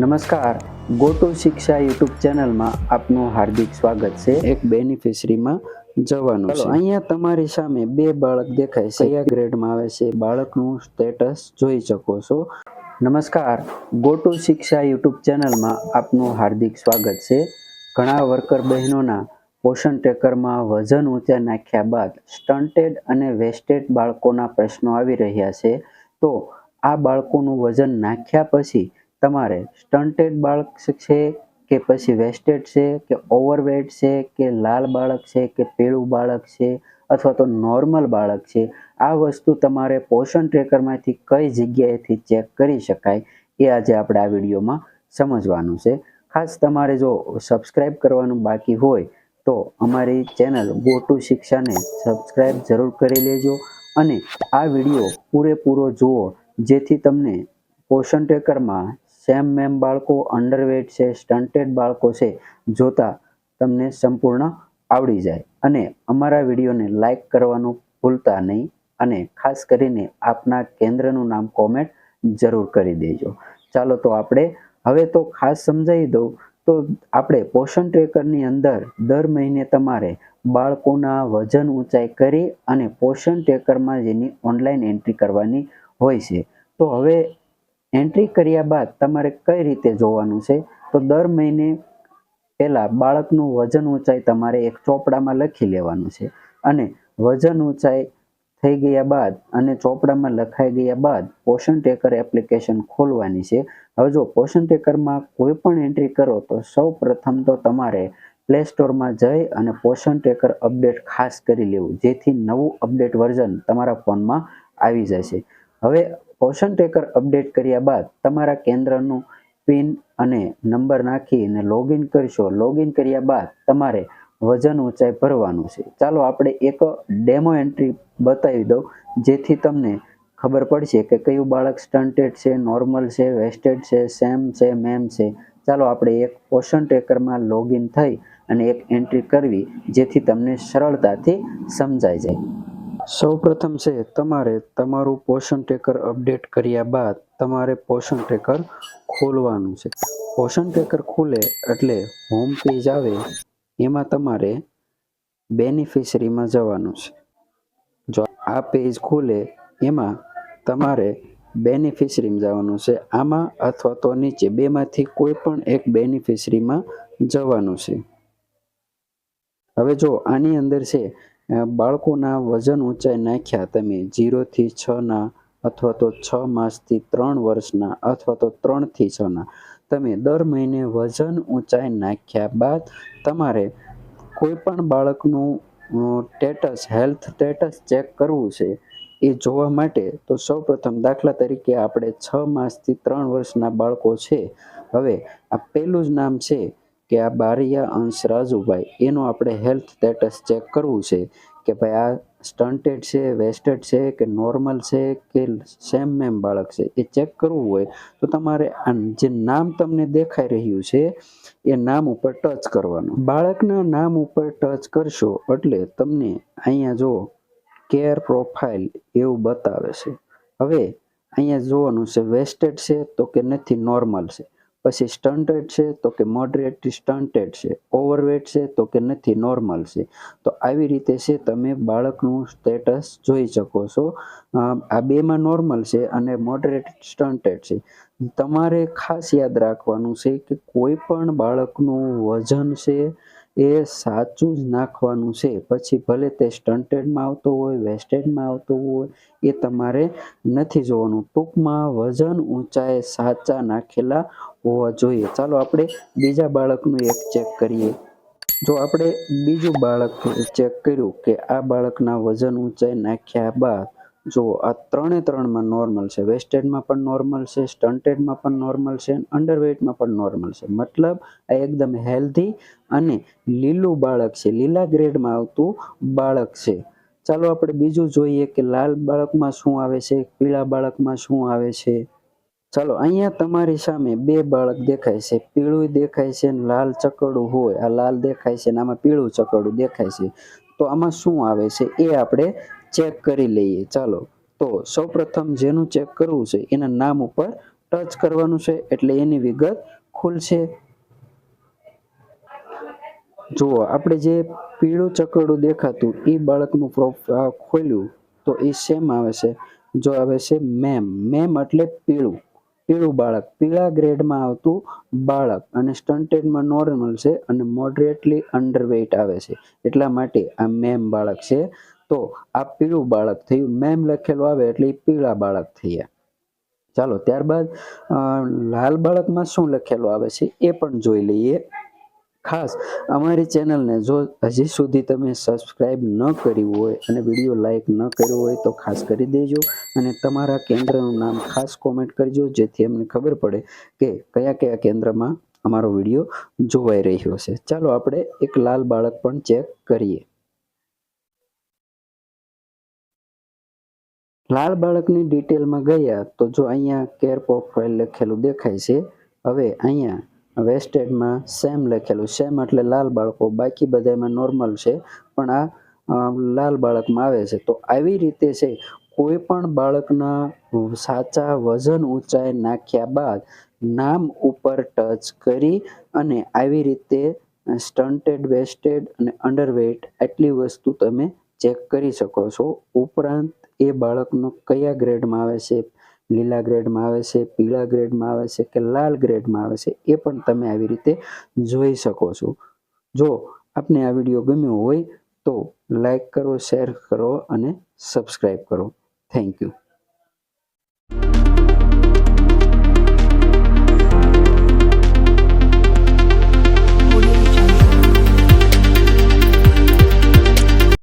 નમસ્કાર. Go to શિક્ષા YouTube ચેનલમાં આપનું હાર્દિક સ્વાગત છે. એક બેનિફિશરીમાં જવાનું છે. અહીંયા તમારી સામે બે બાળક દેખાય છે. કયા ગ્રેડમાં આવે છે? બાળકનું સ્ટેટસ જોઈ શકો છો. નમસ્કાર. ગો ટુ શિક્ષા યુટ્યુબ ચેનલમાં આપનું હાર્દિક સ્વાગત છે. ઘણા વર્કર બહેનોના પોષણ ટેકરમાં વજન ઊંચા નાખ્યા બાદ સ્ટન્ટેડ અને વેસ્ટેડ બાળકોના પ્રશ્નો આવી રહ્યા છે. તો આ બાળકોનું વજન નાખ્યા પછી તમારે સ્ટન્ટેડ બાળક છે કે પછી વેસ્ટેડ છે કે ઓવરવેટ છે કે લાલ બાળક છે કે પીળું બાળક છે અથવા તો નોર્મલ બાળક છે, આ વસ્તુ તમારે પોષણ ટ્રેકરમાંથી કઈ જગ્યાએથી ચેક કરી શકાય એ આજે આપણે આ વિડીયોમાં સમજવાનું છે. ખાસ તમારે જો સબસ્ક્રાઇબ કરવાનું બાકી હોય તો અમારી ચેનલ ગો ટુ શિક્ષાને સબસ્ક્રાઇબ જરૂર કરી લેજો અને આ વીડિયો પૂરેપૂરો જુઓ, જેથી તમને પોષણ ટેકરમાં સેમ મેમ બાળકો અંડરવેટ છે સ્ટન્ટેડ બાળકો છે, જોતા તમને સંપૂર્ણ આવડી જાય. અને અમારા વિડીયોને લાઈક કરવાનું ભૂલતા નહીં અને ખાસ કરીને આપના કેન્દ્રનું નામ કોમેન્ટ જરૂર કરી દેજો. ચાલો તો આપણે હવે તો ખાસ સમજાવી દઉં તો આપણે પોષણ ટ્રેકરની અંદર દર મહિને તમારે બાળકોના વજન ઊંચાઈ કરી અને પોષણ ટ્રેકરમાં જેની ઓનલાઈન એન્ટ્રી કરવાની હોય છે. તો હવે એન્ટ્રી કર્યા બાદ તમારે કઈ રીતે જોવાનું છે? તો દર મહિને પહેલાં બાળકનું વજન ઊંચાઈ તમારે એક ચોપડામાં લખી લેવાનું છે. અને વજન ઊંચાઈ થઈ ગયા બાદ અને ચોપડામાં લખાઈ ગયા બાદ પોષણ ટેકર એપ્લિકેશન ખોલવાની છે. હવે જો પોષણ ટેકરમાં કોઈ પણ એન્ટ્રી કરો તો સૌ પ્રથમ તો તમારે પ્લે સ્ટોરમાં જઈ અને પોષણ ટેકર અપડેટ ખાસ કરી લેવું, જેથી નવું અપડેટ વર્ઝન તમારા ફોનમાં આવી જશે. હવે પોષણ ટેકર અપડેટ કર્યા બાદ તમારા કેન્દ્રનું પિન અને નંબર નાખીને લોગિન કરશો. લોગિન કર્યા બાદ તમારે વજન ઊંચાઈ ભરવાનું છે. ચાલો આપણે એક ડેમો એન્ટ્રી બતાવી દઉં, જેથી તમને ખબર પડશે કે કયું બાળક સ્ટન્ટેડ છે નોર્મલ છે વેસ્ટેડ છે સેમ છે મેમ છે. ચાલો આપણે એક પોષણ ટ્રેકરમાં લોગિન થઈ અને એક એન્ટ્રી કરવી, જેથી તમને સરળતાથી સમજાઈ જાય. સૌ પ્રથમ છે, તમારે તમારું પોષણ ટ્રેકર અપડેટ કર્યા બાદ તમારે પોષણ ટ્રેકર ખોલવાનું છે. પોષણ ટ્રેકર ખુલે એટલે હોમ પેજ આવે, એમાં તમારે બેનિફિશરીમાં જવાનું છે. જો આ પેજ ખુલે, એમાં તમારે બેનિફિશરીમાં જવાનું છે. આમાં અથવા તો નીચે બેમાંથી કોઈ પણ એક બેનિફિશરીમાં જવાનું છે. હવે જો આની અંદર છે બાળકોના વજન ઊંચાઈ નાખ્યા તમે જીરોથી છના અથવા તો છ માસથી ત્રણ વર્ષના અથવા તો ત્રણથી છના તમે દર મહિને વજન ઊંચાઈ નાખ્યા બાદ તમારે કોઈ પણ બાળકનું સ્ટેટસ હેલ્થ સ્ટેટસ ચેક કરવું છે, એ જોવા માટે તો સૌપ્રથમ દાખલા તરીકે આપણે છ માસથી ત્રણ વર્ષના બાળકો છે. હવે આ પહેલું જ નામ છે કે આ બારિયા અંશ રાજુભાઈ એનું આપણે હેલ્થ સ્ટેટસ ચેક કરવું છે કે ભાઈ આ સ્ટન્ટેડ છે વેસ્ટેડ છે કે નોર્મલ છે કે સેમ મેમ બાળક છે. એ ચેક કરવું હોય તો તમારે જે નામ તમને દેખાઈ રહ્યું છે એ નામ ઉપર ટચ કરવાનું. બાળકના નામ ઉપર ટચ કરશો એટલે તમને અહીંયા જો કેર પ્રોફાઇલ એવું બતાવે છે. હવે અહીંયા જોવાનું છે વેસ્ટેડ છે તો કે નથી નોર્મલ છે. પછી સ્ટન્ટેડ છે તો કે મોડરેટ સ્ટન્ટેડ છે. ઓવરવેટ છે તો કે નથી નોર્મલ છે. તો આવી રીતે છે તમે બાળકનું સ્ટેટસ જોઈ શકો છો. આ બેમાં નોર્મલ છે અને મોડરેટ સ્ટન્ટેડ છે. તમારે ખાસ યાદ રાખવાનું છે કે કોઈ પણ બાળકનું વજન છે એ સાચું જ નાખવાનું છે. પછી ભલે તે સ્ટન્ટેડમાં આવતો હોય, વેસ્ટેડમાં આવતો હોય, એ તમારે નથી જોવાનું. ટૂંકમાં વજન ઊંચાઈ સાચા નાખેલા હોવા જોઈએ. ચાલો આપણે બીજા બાળકનું એક ચેક કરીએ. જો આપણે બીજું બાળક ચેક કર્યું કે આ બાળકના વજન ઊંચાઈ નાખ્યા બાદ જો આ ત્રણે ત્રણમાં નોર્મલ છે વેસ્ટેડમાં પણ નોર્મલ છે સ્ટન્ટેડમાં પણ નોર્મલ છે અંડરવેટમાં પણ નોર્મલ છે. મતલબ આ એકદમ હેલ્ધી અને લીલું બાળક છે. લીલા ગ્રેડમાં આવતું બાળક છે. ચાલો આપણે બીજું જોઈએ કે લાલ બાળકમાં શું આવે છે, પીળા બાળકમાં શું આવે છે. ચાલો, અહીંયા તમારી સામે બે બાળક દેખાય છે. પીળું દેખાય છે ને લાલ ચકડું હોય. આ લાલ દેખાય છે ને આમાં પીળું ચકડું દેખાય છે. તો આમાં શું આવે છે? એ આપણે ચેક કરી લઈએ. ચાલો, તો સૌપ્રથમ જેનું ચેક કરવું છે, એના નામ ઉપર ટચ કરવાનું છે, એટલે એની વિગત ખુલશે. જુઓ, આપણે જે પીળું ચકડું દેખાતું એ બાળકનું ખોલ્યું, તો એ સેમ આવે છે. જો આવે છે મેમ મેમ એટલે પીળું પીળું બાળક. પીળા ગ્રેડમાં આવતું બાળક, અને સ્ટન્ટેડમાં નોર્મલ છે, અને મોડરેટલી અંડરવેઇટ આવે છે. એટલા માટે આ મેમ બાળક છે. તો આ પીળું બાળક થયું. મેમ લખેલું આવે એટલે પીળા બાળક થયા. ચાલો, ત્યારબાદ લાલ બાળકમાં શું લખેલું આવે છે? એ પણ જોઈ લઈએ. ખાસ, અમારી ચેનલને જો હજી સુધી તમે સબસ્ક્રાઇબ ન કર્યું હોય અને વીડિયો લાઈક ન કર્યો હોય તો ખાસ કરી દેજો અને તમારા કેન્દ્રનું નામ ખાસ કોમેન્ટ કરજો, જેથી અમને ખબર પડે કે કયા કયા કેન્દ્રમાં અમારો વીડિયો જોવાઈ રહ્યો છે. ચાલો, આપણે એક લાલ બાળક પણ ચેક કરીએ. લાલ બાળકની ડિટેલમાં ગયા તો જો અહીંયા કેર પ્રોફાઇલ લખેલું દેખાય છે, હવે અહીંયા વેસ્ટેડમાં સેમ લખેલું સેમ એટલે લાલ બાળકો, બાકી બધામાં નોર્મલ છે, પણ આ લાલ બાળકમાં આવે છે. તો આવી રીતે છે કોઈ પણ બાળકના સાચા વજન ઊંચાઈ નાખ્યા બાદ નામ ઉપર ટચ કરી અને આવી રીતે સ્ટન્ટેડ, વેસ્ટેડ અને અંડરવેટ આટલી વસ્તુ તમે ચેક કરી શકો છો. ઉપરાંત એ બાળકનો કયા ગ્રેડમાં આવે છે? લીલા ગ્રેડમાં આવે છે, પીળા ગ્રેડમાં આવે છે કે લાલ ગ્રેડમાં આવે છે? એ પણ તમે આવી રીતે જોઈ શકો છો. જો આપને આ વીડિયો ગમ્યો હોય તો લાઈક કરો, શેર કરો અને સબસ્ક્રાઈબ કરો. Thank you.